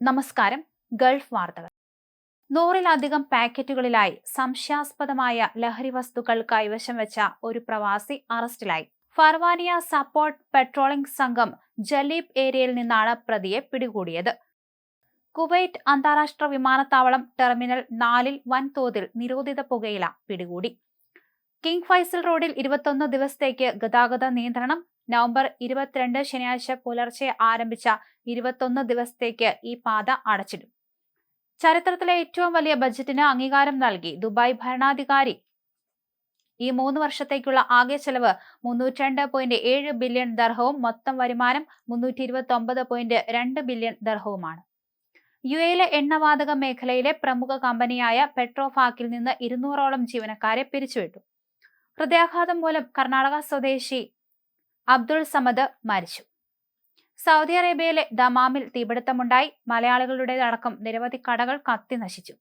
നമസ്കാരം. ഗൾഫ് വാർത്തകൾ. നൂറിലധികം പാക്കറ്റുകളിലായി സംശയാസ്പദമായ ലഹരി വസ്തുക്കൾ കൈവശം വെച്ച ഒരു പ്രവാസി അറസ്റ്റിലായി. ഫർവാനിയ സപ്പോർട്ട് പെട്രോളിംഗ് സംഘം ജലീബ് ഏരിയയിൽ നിന്നാണ് പ്രതിയെ പിടികൂടിയത്. കുവൈറ്റ് അന്താരാഷ്ട്ര വിമാനത്താവളം ടെർമിനൽ നാലിൽ വൻതോതിൽ നിരോധിത പുകയില പിടികൂടി. കിങ് ഫൈസൽ റോഡിൽ ഇരുപത്തൊന്ന് ദിവസത്തേക്ക് ഗതാഗത നിയന്ത്രണം നവംബർ ഇരുപത്തിരണ്ട് ശനിയാഴ്ച പുലർച്ചെ ആരംഭിച്ച ഇരുപത്തൊന്ന് ദിവസത്തേക്ക് ഈ പാത അടച്ചിടും. ചരിത്രത്തിലെ ഏറ്റവും വലിയ ബജറ്റിന് അംഗീകാരം നൽകി ദുബായ് ഭരണാധികാരി. ഈ മൂന്ന് വർഷത്തേക്കുള്ള ആകെ ചെലവ് മുന്നൂറ്റി രണ്ട് പോയിന്റ് ഏഴ് ബില്യൺ ദർഹവും മൊത്തം വരുമാനം മുന്നൂറ്റി ഇരുപത്തി ഒമ്പത് പോയിന്റ് രണ്ട് ബില്യൺ ദർഹവുമാണ്. യു എയിലെ എണ്ണവാതക മേഖലയിലെ പ്രമുഖ കമ്പനിയായ പെട്രോഫാക്കിൽ നിന്ന് ഇരുന്നൂറോളം ജീവനക്കാരെ പിരിച്ചുവിട്ടു. ഹൃദയാഘാതം മൂലം കർണാടക സ്വദേശി അബ്ദുൾ സമദ് മരിച്ചു. സൗദി അറേബ്യയിലെ ദമാമിൽ തീപിടുത്തമുണ്ടായി. മലയാളികളുടേതടക്കം നിരവധി കടകൾ കത്തി നശിച്ചു